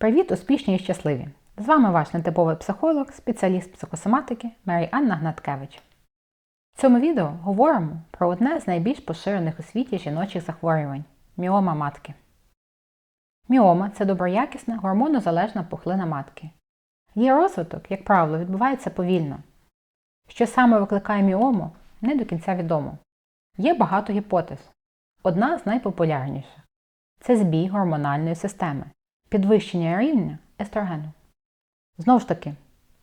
Привіт, успішні і щасливі! З вами ваш нетиповий психолог, спеціаліст психосоматики Марій Анна Гнаткевич. В цьому відео говоримо про одне з найбільш поширених у світі жіночих захворювань міома матки. Міома це доброякісна гормонозалежна пухлина матки. Її розвиток, як правило, відбувається повільно. Що саме викликає міому, не до кінця відомо. Є багато гіпотез. Одна з найпопулярніших це збій гормональної системи, підвищення рівня естрогену. Знову ж таки,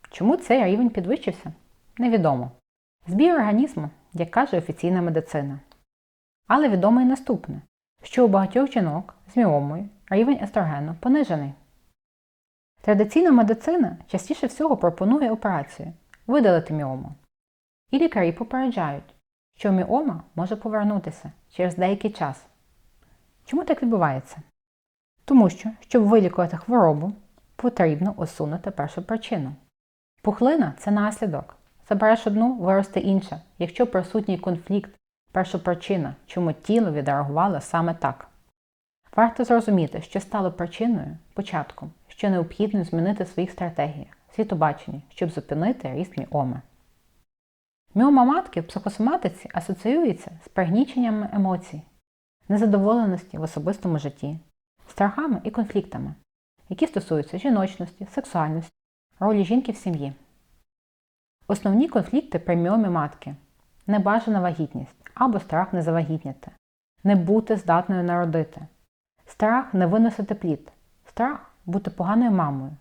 чому цей рівень підвищився? Невідомо. Збій організму, як каже офіційна медицина. Але відомо і наступне, що у багатьох жінок з міомою рівень естрогену понижений. Традиційна медицина частіше всього пропонує операцію видалити міому. І лікарі попереджають, що міома може повернутися через деякий час. Чому так відбувається? Тому що, щоб вилікувати хворобу, потрібно усунути першу причину. Пухлина це наслідок. Забереш одну, виросте інша, якщо присутній конфлікт, першопричина, чому тіло відреагувало саме так. Варто зрозуміти, що стало причиною, початком, що необхідно змінити своїх стратегіях, світобачення, щоб зупинити ріст міоми. Міома матки в психосоматиці асоціюється з пригніченнями емоцій, незадоволеності в особистому житті, страхами і конфліктами, які стосуються жіночності, сексуальності, ролі жінки в сім'ї. Основні конфлікти при міомі матки небажана вагітність або страх не завагітніти, не бути здатною народити, страх не виносити плід, страх бути поганою мамою.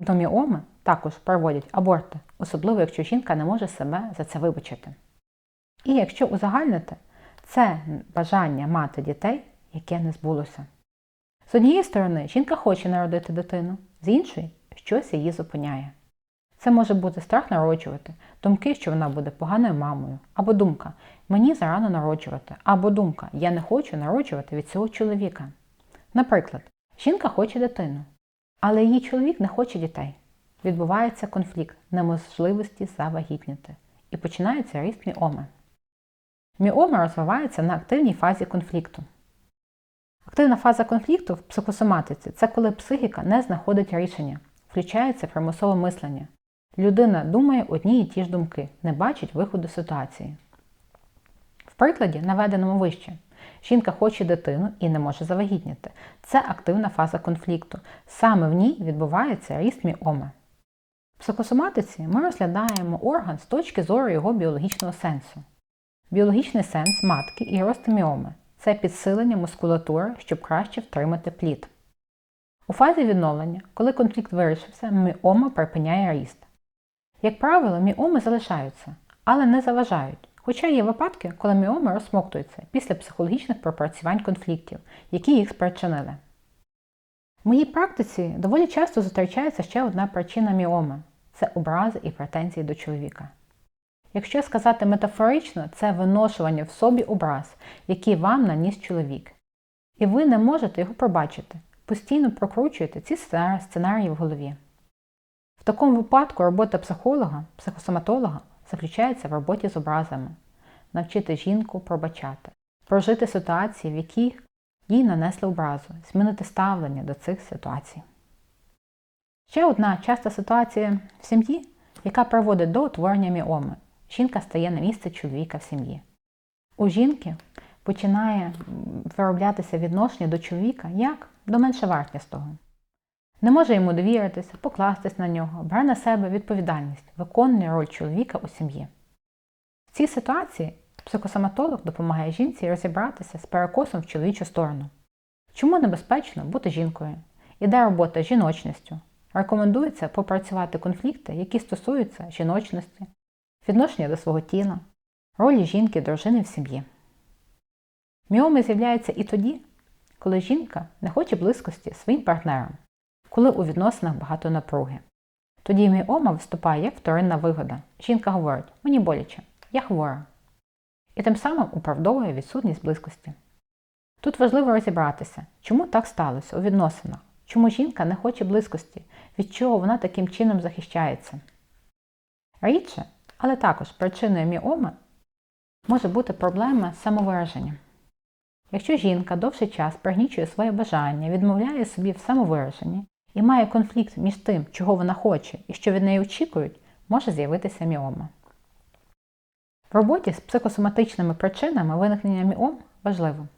До міоми також проводять аборти, особливо якщо жінка не може себе за це вибачити. І якщо узагальнити, це бажання мати дітей, яке не збулося. З однієї сторони, жінка хоче народити дитину, з іншої щось її зупиняє. Це може бути страх народжувати, думки, що вона буде поганою мамою, або думка мені зарано народжувати, або думка Я не хочу народжувати від цього чоловіка. Наприклад, жінка хоче дитину, але її чоловік не хоче дітей. Відбувається конфлікт неможливості завагітніти і починається ріст міоми. Міома розвивається на активній фазі конфлікту. Активна фаза конфлікту в психосоматиці це коли психіка не знаходить рішення, включається примусове мислення. Людина думає одні і ті ж думки, не бачить виходу ситуації. В прикладі, наведеному вище, жінка хоче дитину і не може завагітніти. Це активна фаза конфлікту. Саме в ній відбувається ріст міоми. В психосоматиці ми розглядаємо орган з точки зору його біологічного сенсу. Біологічний сенс матки і росту міоми це підсилення мускулатури, щоб краще втримати плід. У фазі відновлення, коли конфлікт вирішився, міома припиняє ріст. Як правило, міоми залишаються, але не заважають, хоча є випадки, коли міоми розсмоктуються після психологічних пропрацювань конфліктів, які їх спричинили. В моїй практиці доволі часто зустрічається ще одна причина міоми це образи і претензії до чоловіка. Якщо сказати метафорично, це виношування в собі образ, який вам наніс чоловік. І ви не можете його пробачити, постійно прокручуєте ці сценарії в голові. В такому випадку робота психолога, психосоматолога заключається в роботі з образами, навчити жінку пробачати, прожити ситуації, в яких їй нанесли образу, змінити ставлення до цих ситуацій. Ще одна часта ситуація в сім'ї, яка приводить до утворення міоми. Жінка стає на місце чоловіка в сім'ї. У жінки починає вироблятися відношення до чоловіка як до меншовартісного. Не може йому довіритися, покластись на нього, бере на себе відповідальність, виконує роль чоловіка у сім'ї. В цій ситуації психосоматолог допомагає жінці розібратися з перекосом в чоловічу сторону. Чому небезпечно бути жінкою? Іде робота з жіночністю. Рекомендується попрацювати конфлікти, які стосуються жіночності, відношення до свого тіла, ролі жінки, дружини в сім'ї. Міоми з'являються і тоді, коли жінка не хоче близькості своїм партнерам, коли у відносинах багато напруги. Тоді міома виступає як вторинна вигода. Жінка говорить, мені боляче, я хвора. І тим самим управдовує відсутність близькості. Тут важливо розібратися, чому так сталося у відносинах, чому жінка не хоче близькості, від чого вона таким чином захищається. Рідше, але також причиною міоми може бути проблема з самовираженням. Якщо жінка довший час пригнічує своє бажання, відмовляє собі в самовираженні і має конфлікт між тим, чого вона хоче і що від неї очікують, може з'явитися міома. В роботі з психосоматичними причинами виникнення міом важливо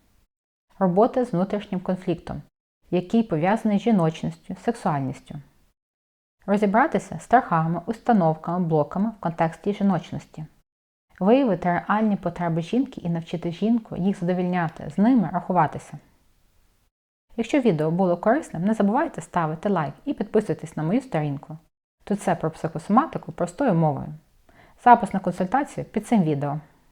робота з внутрішнім конфліктом, який пов'язаний з жіночністю, сексуальністю. Розібратися з страхами, установками, блоками в контексті жіночності. Виявити реальні потреби жінки і навчити жінку їх задовільняти, з ними рахуватися. Якщо відео було корисним, не забувайте ставити лайк і підписуйтесь на мою сторінку. Тут все про психосоматику простою мовою. Запис на консультацію під цим відео.